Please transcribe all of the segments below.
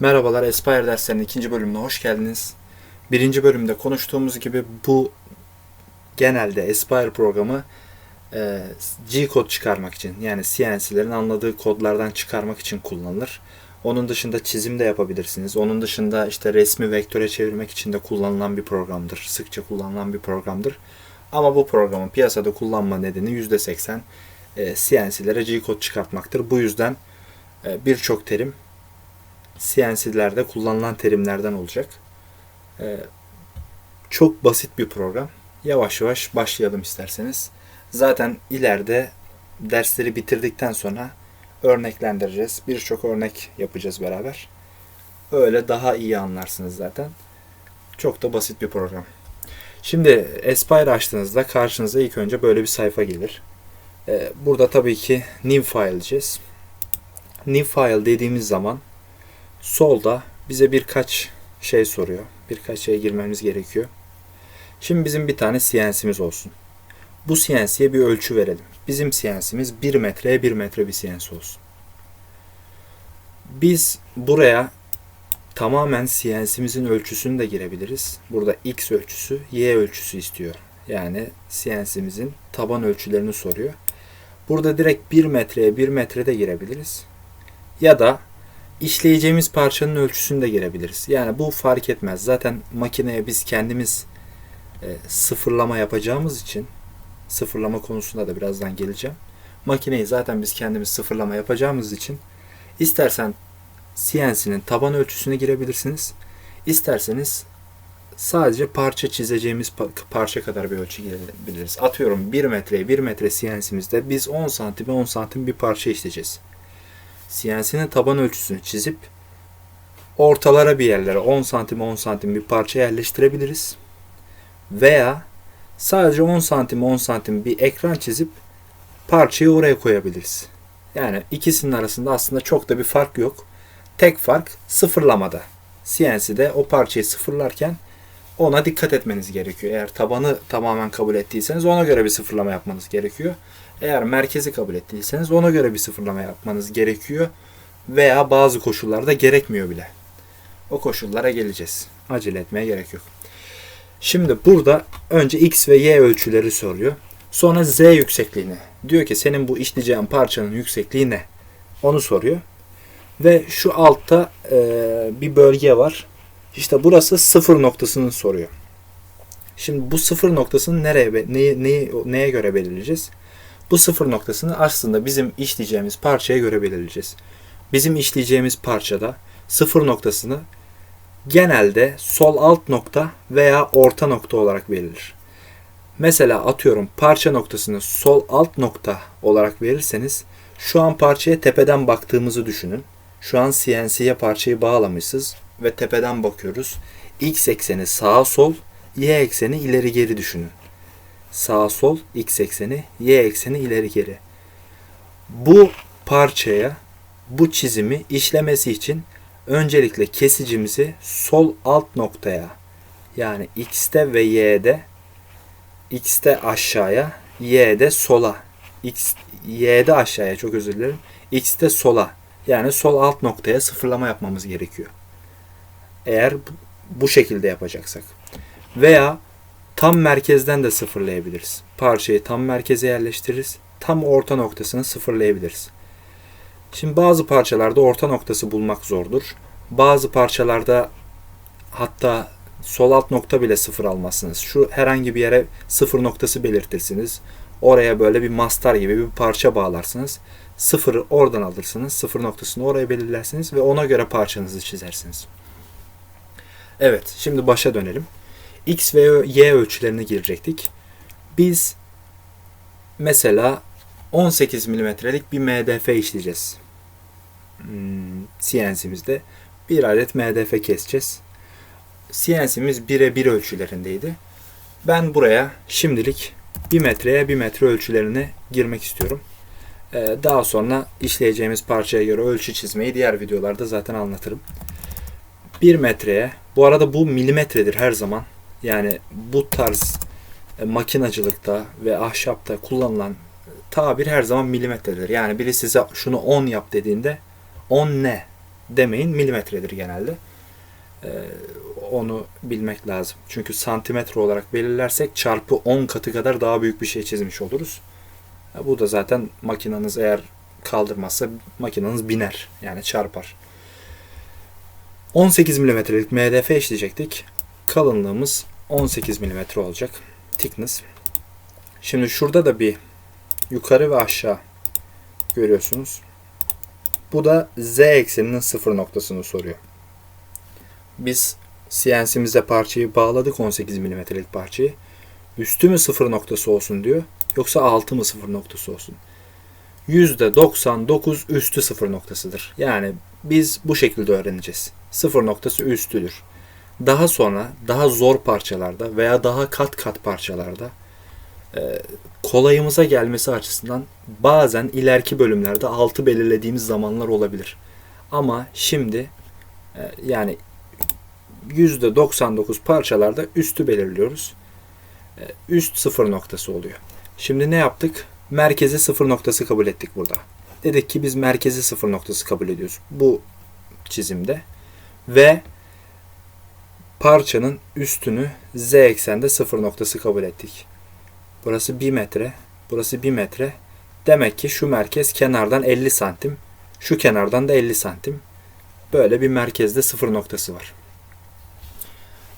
Merhabalar, Aspire derslerinin ikinci bölümüne hoş geldiniz. Birinci bölümde konuştuğumuz gibi bu genelde Aspire programı e, G-kod çıkarmak için yani CNC'lerin anladığı kodlardan çıkarmak için kullanılır. Onun dışında çizim de yapabilirsiniz. Onun dışında işte resmi vektöre çevirmek için de kullanılan bir programdır. Sıkça kullanılan bir programdır. Ama bu programın piyasada kullanma nedeni %80 e, CNC'lere G-kod çıkartmaktır. Bu yüzden e, birçok terim CNC'lerde kullanılan terimlerden olacak. Ee, çok basit bir program. Yavaş yavaş başlayalım isterseniz. Zaten ileride dersleri bitirdikten sonra örneklendireceğiz. Birçok örnek yapacağız beraber. Öyle daha iyi anlarsınız zaten. Çok da basit bir program. Şimdi Aspire açtığınızda karşınıza ilk önce böyle bir sayfa gelir. Ee, burada tabii ki new file diyeceğiz. New file dediğimiz zaman solda bize birkaç şey soruyor. Birkaç şeye girmemiz gerekiyor. Şimdi bizim bir tane CNC'miz olsun. Bu CNC'ye bir ölçü verelim. Bizim CNC'miz 1 metreye 1 metre bir CNC olsun. Biz buraya tamamen CNC'mizin ölçüsünü de girebiliriz. Burada X ölçüsü, Y ölçüsü istiyor. Yani CNC'mizin taban ölçülerini soruyor. Burada direkt 1 metreye 1 metre de girebiliriz. Ya da işleyeceğimiz parçanın ölçüsünü de girebiliriz. Yani bu fark etmez. Zaten makineye biz kendimiz e, sıfırlama yapacağımız için sıfırlama konusunda da birazdan geleceğim. Makineyi zaten biz kendimiz sıfırlama yapacağımız için istersen CNC'nin taban ölçüsüne girebilirsiniz. İsterseniz sadece parça çizeceğimiz parça kadar bir ölçü girebiliriz. Atıyorum 1 metreye 1 metre CNC'mizde biz 10 santime 10 santim bir parça işleyeceğiz. CNC'nin taban ölçüsünü çizip ortalara bir yerlere 10 santim 10 santim bir parça yerleştirebiliriz. Veya sadece 10 santim 10 santim bir ekran çizip parçayı oraya koyabiliriz. Yani ikisinin arasında aslında çok da bir fark yok. Tek fark sıfırlamada. CNC'de o parçayı sıfırlarken ona dikkat etmeniz gerekiyor. Eğer tabanı tamamen kabul ettiyseniz ona göre bir sıfırlama yapmanız gerekiyor. Eğer merkezi kabul ettiyseniz ona göre bir sıfırlama yapmanız gerekiyor. Veya bazı koşullarda gerekmiyor bile. O koşullara geleceğiz. Acele etmeye gerek yok. Şimdi burada önce x ve y ölçüleri soruyor. Sonra z yüksekliğini. Diyor ki senin bu işleyeceğin parçanın yüksekliği ne? Onu soruyor. Ve şu altta e, bir bölge var. İşte burası sıfır noktasını soruyor. Şimdi bu sıfır noktasını nereye, neye, neye, neye göre belirleyeceğiz? Bu sıfır noktasını aslında bizim işleyeceğimiz parçaya göre belirleyeceğiz. Bizim işleyeceğimiz parçada sıfır noktasını genelde sol alt nokta veya orta nokta olarak verilir. Mesela atıyorum parça noktasını sol alt nokta olarak verirseniz şu an parçaya tepeden baktığımızı düşünün. Şu an CNC'ye parçayı bağlamışız ve tepeden bakıyoruz. X ekseni sağa sol, Y ekseni ileri geri düşünün sağ sol x ekseni, y ekseni ileri geri. Bu parçaya bu çizimi işlemesi için öncelikle kesicimizi sol alt noktaya yani x'te ve y'de x'te aşağıya y'de sola x y'de aşağıya çok özür dilerim x'te sola yani sol alt noktaya sıfırlama yapmamız gerekiyor. Eğer bu şekilde yapacaksak. Veya tam merkezden de sıfırlayabiliriz. Parçayı tam merkeze yerleştiririz. Tam orta noktasını sıfırlayabiliriz. Şimdi bazı parçalarda orta noktası bulmak zordur. Bazı parçalarda hatta sol alt nokta bile sıfır almazsınız. Şu herhangi bir yere sıfır noktası belirtirsiniz. Oraya böyle bir mastar gibi bir parça bağlarsınız. Sıfırı oradan alırsınız. Sıfır noktasını oraya belirlersiniz ve ona göre parçanızı çizersiniz. Evet, şimdi başa dönelim. X ve Y ölçülerini girecektik. Biz mesela 18 milimetrelik bir MDF işleyeceğiz. Hmm, CNC'mizde bir adet MDF keseceğiz. CNC'miz 1'e 1 ölçülerindeydi. Ben buraya şimdilik 1 metreye 1 metre ölçülerini girmek istiyorum. Ee, daha sonra işleyeceğimiz parçaya göre ölçü çizmeyi diğer videolarda zaten anlatırım. 1 metreye, bu arada bu milimetredir her zaman. Yani bu tarz e, makinacılıkta ve ahşapta kullanılan tabir her zaman milimetredir. Yani biri size şunu 10 yap dediğinde 10 ne? demeyin milimetredir genelde. Ee, onu bilmek lazım. Çünkü santimetre olarak belirlersek çarpı 10 katı kadar daha büyük bir şey çizmiş oluruz. Ya bu da zaten makineniz eğer kaldırmazsa makineniz biner. Yani çarpar. 18 milimetrelik MDF işleyecektik. Kalınlığımız 18 milimetre olacak. Thickness. Şimdi şurada da bir yukarı ve aşağı görüyorsunuz. Bu da z ekseninin sıfır noktasını soruyor. Biz CNC'mize parçayı bağladık 18 milimetrelik parçayı. Üstü mü sıfır noktası olsun diyor. Yoksa altı mı sıfır noktası olsun. %99 üstü sıfır noktasıdır. Yani biz bu şekilde öğreneceğiz. Sıfır noktası üstüdür. Daha sonra daha zor parçalarda veya daha kat kat parçalarda e, kolayımıza gelmesi açısından bazen ileriki bölümlerde altı belirlediğimiz zamanlar olabilir. Ama şimdi e, yani %99 parçalarda üstü belirliyoruz. E, Üst sıfır noktası oluyor. Şimdi ne yaptık? Merkezi sıfır noktası kabul ettik burada. Dedik ki biz merkezi sıfır noktası kabul ediyoruz bu çizimde. Ve parçanın üstünü z eksende sıfır noktası kabul ettik. Burası 1 metre, burası 1 metre. Demek ki şu merkez kenardan 50 santim, şu kenardan da 50 santim. Böyle bir merkezde sıfır noktası var.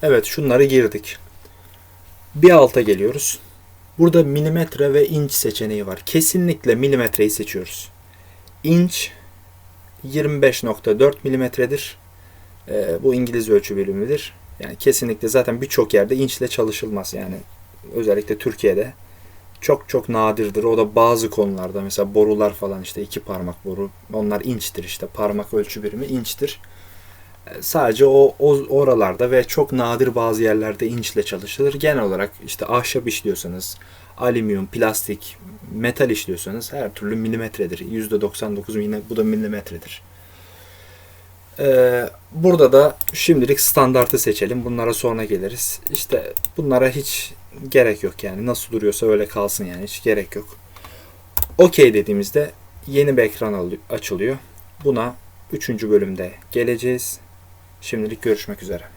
Evet şunları girdik. Bir alta geliyoruz. Burada milimetre ve inç seçeneği var. Kesinlikle milimetreyi seçiyoruz. İnç 25.4 milimetredir. Ee, bu İngiliz ölçü birimidir. Yani kesinlikle zaten birçok yerde inçle çalışılmaz. Yani özellikle Türkiye'de çok çok nadirdir. O da bazı konularda mesela borular falan işte iki parmak boru. Onlar inçtir işte. Parmak ölçü birimi inçtir. Ee, Sadece o, o oralarda ve çok nadir bazı yerlerde inçle çalışılır. Genel olarak işte ahşap işliyorsanız, alüminyum, plastik, metal işliyorsanız her türlü milimetredir. %99 yine bu da milimetredir. Ee, burada da şimdilik standartı seçelim. Bunlara sonra geliriz. İşte bunlara hiç gerek yok yani. Nasıl duruyorsa öyle kalsın yani. Hiç gerek yok. OK dediğimizde yeni bir ekran açılıyor. Buna 3. bölümde geleceğiz. Şimdilik görüşmek üzere.